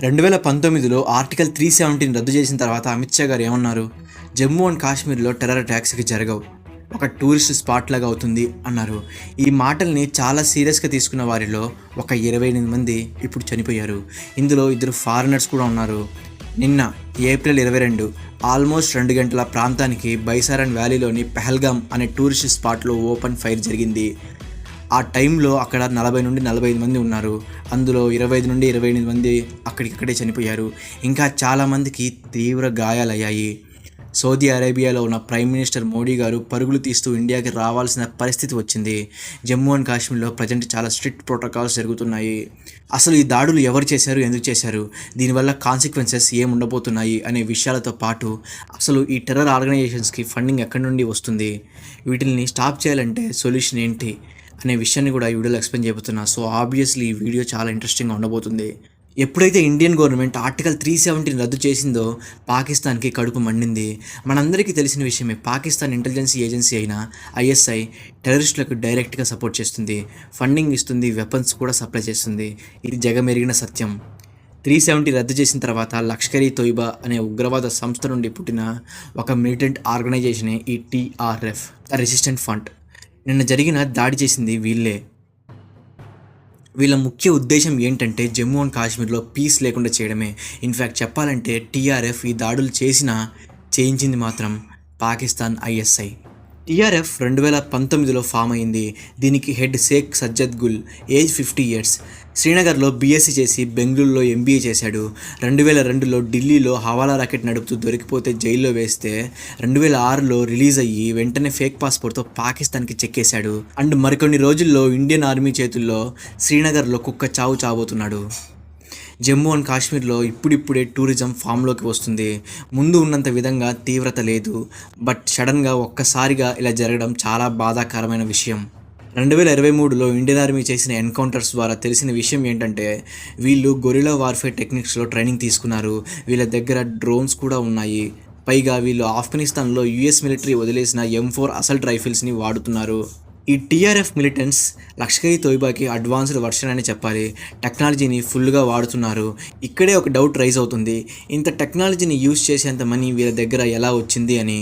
రెండు వేల పంతొమ్మిదిలో ఆర్టికల్ త్రీ సెవెంటీని రద్దు చేసిన తర్వాత అమిత్ షా గారు ఏమన్నారు? జమ్మూ అండ్ కాశ్మీర్లో టెర్రర్ అటాక్స్కి జరగవు. ఒక టూరిస్ట్ స్పాట్ లాగా అవుతుంది అన్నారు. ఈ మాటల్ని చాలా సీరియస్గా తీసుకున్న వారిలో ఒక ఇరవై ఎనిమిది మంది ఇప్పుడు చనిపోయారు. ఇందులో ఇద్దరు ఫారినర్స్ కూడా ఉన్నారు. నిన్న ఏప్రిల్ ఇరవై రెండు ఆల్మోస్ట్ రెండు గంటల ప్రాంతానికి బైసారన్ వ్యాలీలోని పెహల్గామ్ అనే టూరిస్ట్ స్పాట్లో ఓపెన్ ఫైర్ జరిగింది. ఆ టైంలో అక్కడ నలభై నుండి నలభై ఐదు మంది ఉన్నారు. అందులో ఇరవై ఐదు నుండి ఇరవై ఎనిమిది మంది అక్కడికక్కడే చనిపోయారు. ఇంకా చాలామందికి తీవ్ర గాయాలయ్యాయి. సౌదీ అరేబియాలో ఉన్న ప్రైమ్ మినిస్టర్ మోడీ గారు పరుగులు తీస్తూ ఇండియాకి రావాల్సిన పరిస్థితి వచ్చింది. జమ్మూ అండ్ కాశ్మీర్లో ప్రజెంట్ చాలా స్ట్రిక్ట్ ప్రోటోకాల్స్ జరుగుతున్నాయి. అసలు ఈ దాడులు ఎవరు చేశారు ఎందుకు చేశారు దీనివల్ల కాన్సిక్వెన్సెస్ ఏం ఉండబోతున్నాయి అనే విషయాలతో పాటు అసలు ఈ టెర్రర్ ఆర్గనైజేషన్స్కి ఫండింగ్ ఎక్కడి నుండి వస్తుంది? వీటిని స్టాప్ చేయాలంటే సొల్యూషన్ ఏంటి? అనే విషయాన్ని కూడా ఈ వీడియోలో ఎక్స్ప్లెయిన్ చేయబోతున్నా. సో ఆబ్వియస్లీ ఈ వీడియో చాలా ఇంట్రెస్టింగ్గా ఉండబోతుంది. ఎప్పుడైతే ఇండియన్ గవర్నమెంట్ ఆర్టికల్ త్రీ సెవెంటీని రద్దు చేసిందో పాకిస్తాన్కి కడుపు మండింది. మనందరికీ తెలిసిన విషయమే పాకిస్తాన్ ఇంటెలిజెన్స్ ఏజెన్సీ అయిన ఐఎస్ఐ టెర్రరిస్టులకు డైరెక్ట్గా సపోర్ట్ చేస్తుంది. ఫండింగ్ ఇస్తుంది వెపన్స్ కూడా సప్లై చేస్తుంది. ఇది జగమెరిగిన సత్యం. త్రీ సెవెంటీ రద్దు చేసిన తర్వాత లష్కర్ తొయిబా అనే ఉగ్రవాద సంస్థ నుండి పుట్టిన ఒక మిలిటెంట్ ఆర్గనైజేషనే ఈ టీఆర్ఎఫ్ రెసిస్టెంట్ ఫండ్ నిన్న జరిగిన దాడి చేసింది వీళ్ళే. వీళ్ళ ముఖ్య ఉద్దేశం ఏంటంటే జమ్మూ అండ్ కాశ్మీర్లో పీస్ లేకుండా చేయడమే. ఇన్ఫ్యాక్ట్ చెప్పాలంటే టీఆర్ఎఫ్ ఈ దాడులు చేసినా చేయించింది మాత్రం పాకిస్తాన్ ఐఎస్ఐ టీఆర్ఎఫ్ రెండు వేల పంతొమ్మిదిలో ఫామ్ అయింది. దీనికి head Sheikh Sajjad Gul age fifty years. శ్రీనగర్లో BSc చేసి బెంగళూరులో ఎంబీఏ చేశాడు. రెండు వేల రెండులో ఢిల్లీలో హవాలా రాకెట్ నడుపుతూ దొరికిపోతే జైల్లో వేస్తే రెండు వేల ఆరులో రిలీజ్ అయ్యి వెంటనే ఫేక్ పాస్పోర్ట్తో పాకిస్తాన్కి చెక్కేశాడు. అండ్ మరికొన్ని రోజుల్లో ఇండియన్ ఆర్మీ చేతుల్లో శ్రీనగర్లో కుక్క చావు చావబోతున్నాడు జమ్మూ అండ్ కాశ్మీర్లో ఇప్పుడిప్పుడే టూరిజం ఫామ్లోకి వస్తుంది. ముందు ఉన్నంత విధంగా తీవ్రత లేదు. బట్ సడన్గా ఒక్కసారిగా ఇలా జరగడం చాలా బాధాకరమైన విషయం. రెండు వేల ఇరవై మూడులో ఇండియన్ ఆర్మీ చేసిన ఎన్కౌంటర్స్ ద్వారా తెలిసిన విషయం ఏంటంటే వీళ్ళు గొరిలా వార్ఫేర్ టెక్నిక్స్లో ట్రైనింగ్ తీసుకున్నారు. వీళ్ళ దగ్గర డ్రోన్స్ కూడా ఉన్నాయి. పైగా వీళ్ళు ఆఫ్ఘనిస్తాన్లో యుఎస్ మిలిటరీ వదిలేసిన ఎం ఫోర్ అసల్ట్ రైఫిల్స్ని వాడుతున్నారు. ఈ టీఆర్ఎఫ్ మిలిటెంట్స్ లష్కర్ తోయిబాకి అడ్వాన్స్డ్ వర్షన్ అని చెప్పాలి. టెక్నాలజీని ఫుల్గా వాడుతున్నారు. ఇక్కడే ఒక డౌట్ రైజ్ అవుతుంది. ఇంత టెక్నాలజీని యూజ్ చేసేంత మనీ వీళ్ళ దగ్గర ఎలా వచ్చింది అని?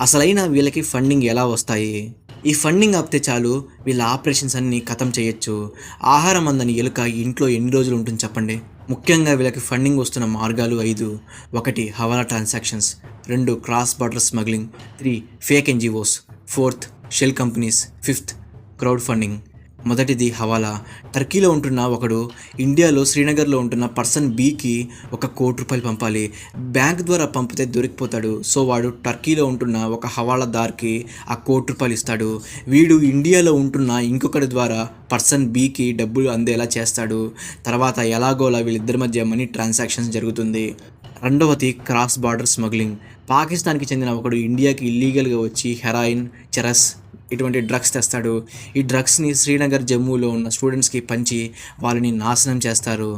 అసలైన వీళ్ళకి ఫండింగ్ ఎలా వస్తాయి? ఈ ఫండింగ్ ఆపితే చాలు వీళ్ళ ఆపరేషన్స్ అన్నీ ఖతం చేయొచ్చు. ఆహారం అందని ఎలుక ఇంట్లో ఎన్ని రోజులు ఉంటుంది చెప్పండి? ముఖ్యంగా వీళ్ళకి ఫండింగ్ వస్తున్న మార్గాలు ఐదు. ఒకటి హవాలా ట్రాన్సాక్షన్స్. రెండు cross border smuggling. Three fake NGOs. Fourth shell companies. Fifth crowd funding. మొదటిది హవాలా. టర్కీలో ఉంటున్న ఒకడు ఇండియాలో శ్రీనగర్లో ఉంటున్న పర్సన్ బీకి ఒక కోటి రూపాయలు పంపాలి. బ్యాంక్ ద్వారా పంపితే దొరికిపోతాడు. సో వాడు టర్కీలో ఉంటున్న ఒక హవాలాదార్కి ఆ కోటి రూపాయలు ఇస్తాడు. వీడు ఇండియాలో ఉంటున్న ఇంకొకటి ద్వారా పర్సన్ బీకి డబ్బులు అందేలా చేస్తాడు. తర్వాత ఎలాగోలా వీళ్ళిద్దరి మధ్య మనీ ట్రాన్సాక్షన్స్ జరుగుతుంది. రెండవది క్రాస్ బార్డర్ స్మగ్లింగ్. పాకిస్తాన్కి చెందిన ఒకడు ఇండియాకి ఇల్లీగల్గా వచ్చి హెరాయిన్ చెరస్ ఇటువంటి డ్రగ్స్ తెస్తాడు. ఈ డ్రగ్స్ని శ్రీనగర్ జమ్మూలో ఉన్న స్టూడెంట్స్కి పంచి వాళ్ళని నాశనం చేస్తారు.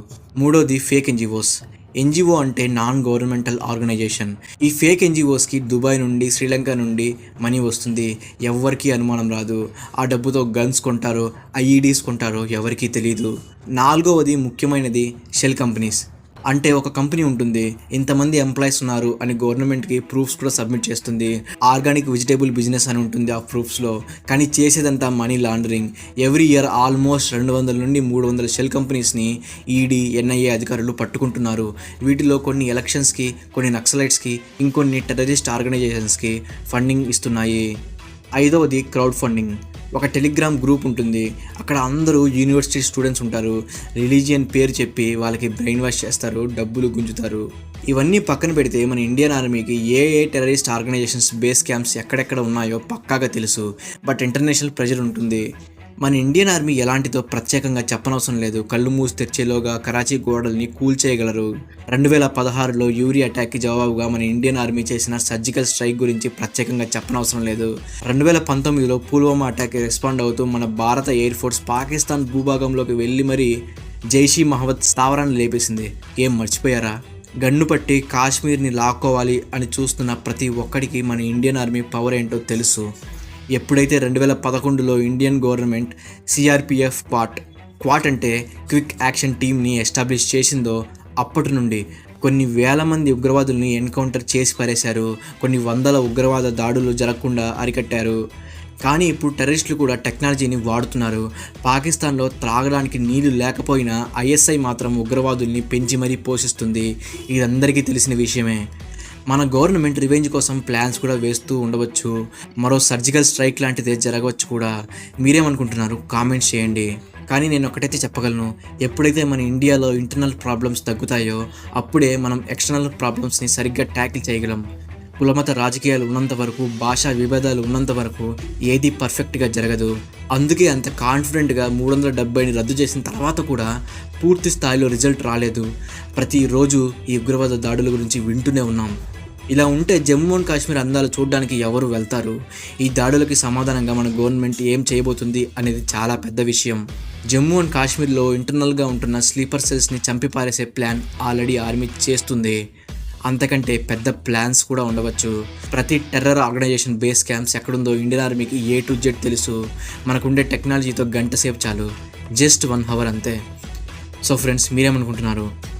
మూడోది ఫేక్ ఎన్జిఓస్ ఎన్జిఓ అంటే నాన్ గవర్నమెంటల్ ఆర్గనైజేషన్ ఈ ఫేక్ ఎన్జిఓస్కి దుబాయ్ నుండి శ్రీలంక నుండి మనీ వస్తుంది. ఎవరికీ అనుమానం రాదు. ఆ డబ్బుతో గన్స్ కొంటారో ఐఈడీస్ e కొంటారో ఎవరికీ తెలియదు నాలుగవది ముఖ్యమైనది షెల్ కంపెనీస్ అంటే ఒక కంపెనీ ఉంటుంది ఇంతమంది ఎంప్లాయీస్ ఉన్నారు అని గవర్నమెంట్కి ప్రూఫ్స్ కూడా సబ్మిట్ చేస్తుంది. ఆర్గానిక్ వెజిటేబుల్ బిజినెస్ అని ఉంటుంది ఆ ప్రూఫ్స్లో. కానీ చేసేదంతా money laundering. Every year almost రెండు వందల నుండి మూడు వందల షెల్ కంపెనీస్ని ఈడీ ఎన్ఐఏ అధికారులు పట్టుకుంటున్నారు. వీటిలో కొన్ని ఎలక్షన్స్కి కొన్ని నక్సలైట్స్కి ఇంకొన్ని టెర్రరిస్ట్ ఆర్గనైజేషన్స్కి ఫండింగ్ ఇస్తున్నాయి. ఐదవది క్రౌడ్ ఫండింగ్. ఒక టెలిగ్రామ్ గ్రూప్ ఉంటుంది. అక్కడ అందరూ యూనివర్సిటీ స్టూడెంట్స్ ఉంటారు. రిలీజియన్ పేరు చెప్పి వాళ్ళకి బ్రెయిన్ వాష్ చేస్తారు డబ్బులు గుంజుతారు. ఇవన్నీ పక్కన పెడితే మన ఇండియన్ ఆర్మీకి ఏ ఏ టెర్రరిస్ట్ ఆర్గనైజేషన్స్ బేస్ క్యాంప్స్ ఎక్కడెక్కడ ఉన్నాయో పక్కాగా తెలుసు. బట్ ఇంటర్నేషనల్ ప్రెజర్ ఉంటుంది. మన ఇండియన్ ఆర్మీ ఎలాంటిదో ప్రత్యేకంగా చెప్పనవసరం లేదు. కళ్ళు మూసి తెరిచేలోగా కరాచీ గోడల్ని కూల్చేయగలరు రెండు వేల పదహారులో యూరి అటాక్కి జవాబుగా మన ఇండియన్ ఆర్మీ చేసిన సర్జికల్ స్ట్రైక్ గురించి ప్రత్యేకంగా చెప్పనవసరం లేదు. రెండు వేల పంతొమ్మిదిలో పుల్వామా అటాక్కి రెస్పాండ్ అవుతూ మన భారత ఎయిర్ ఫోర్స్ పాకిస్తాన్ భూభాగంలోకి వెళ్ళి మరీ జైషీ మహమ్మద్ స్థావరాన్ని లేపేసింది. ఏం మర్చిపోయారా? గన్ను పట్టి కాశ్మీర్ని లాక్కోవాలి అని చూస్తున్న ప్రతి ఒక్కడికి మన ఇండియన్ ఆర్మీ పవర్ ఏంటో తెలుసు. ఎప్పుడైతే రెండు వేల పదకొండులో Indian government CRPF part QAT అంటే క్విక్ యాక్షన్ టీమ్ని ఎస్టాబ్లిష్ చేసిందో అప్పటి నుండి కొన్ని వేల మంది ఉగ్రవాదుల్ని ఎన్కౌంటర్ చేసి పారేశారు. కొన్ని వందల ఉగ్రవాద దాడులు జరగకుండా అరికట్టారు. కానీ ఇప్పుడు టెర్రరిస్టులు కూడా టెక్నాలజీని వాడుతున్నారు. పాకిస్తాన్లో త్రాగడానికి నీళ్ళు లేకపోయినా ఐఎస్ఐ మాత్రం ఉగ్రవాదుల్ని పెంచి మరీ పోషిస్తుంది. ఇదందరికీ తెలిసిన విషయమే. మన గవర్నమెంట్ రివెంజ్ కోసం ప్లాన్స్ కూడా వేస్తూ ఉండవచ్చు. మరో సర్జికల్ స్ట్రైక్ లాంటిది జరగవచ్చు కూడా. మీరేమనుకుంటున్నారు? కామెంట్స్ చేయండి. కానీ నేను ఒకటైతే చెప్పగలను. ఎప్పుడైతే మన ఇండియాలో ఇంటర్నల్ ప్రాబ్లమ్స్ తగ్గుతాయో అప్పుడే మనం ఎక్స్టర్నల్ ప్రాబ్లమ్స్ని సరిగ్గా ట్యాకిల్ చేయగలం. కులమత రాజకీయాలు ఉన్నంత వరకు భాషా విభేదాలు ఉన్నంత వరకు ఏది పర్ఫెక్ట్గా జరగదు. అందుకే అంత కాన్ఫిడెంట్గా మూడు వందల డెబ్బైని రద్దు చేసిన తర్వాత కూడా పూర్తి స్థాయిలో రిజల్ట్ రాలేదు. ప్రతిరోజు ఈ ఉగ్రవాద దాడుల గురించి వింటూనే ఉన్నాం. ఇలా ఉంటే జమ్మూ అండ్ కాశ్మీర్ అందాలు చూడడానికి ఎవరు వెళ్తారు? ఈ దాడులకి సమాధానంగా మన గవర్నమెంట్ ఏం చేయబోతుంది అనేది చాలా పెద్ద విషయం. జమ్మూ అండ్ కాశ్మీర్లో ఇంటర్నల్గా ఉంటున్న స్లీపర్ సెల్స్ని చంపిపారేసే ప్లాన్ ఆల్రెడీ ఆర్మీ చేస్తుంది. అంతకంటే పెద్ద ప్లాన్స్ కూడా ఉండవచ్చు. ప్రతి టెర్రర్ ఆర్గనైజేషన్ బేస్ క్యాంప్స్ ఎక్కడుందో ఇండియన్ ఆర్మీకి ఏ టు జెడ్ తెలుసు. మనకుండే టెక్నాలజీతో గంట సేపు చాలు. జస్ట్ వన్ అవర్ అంతే. సో ఫ్రెండ్స్ మీరేమనుకుంటున్నారు?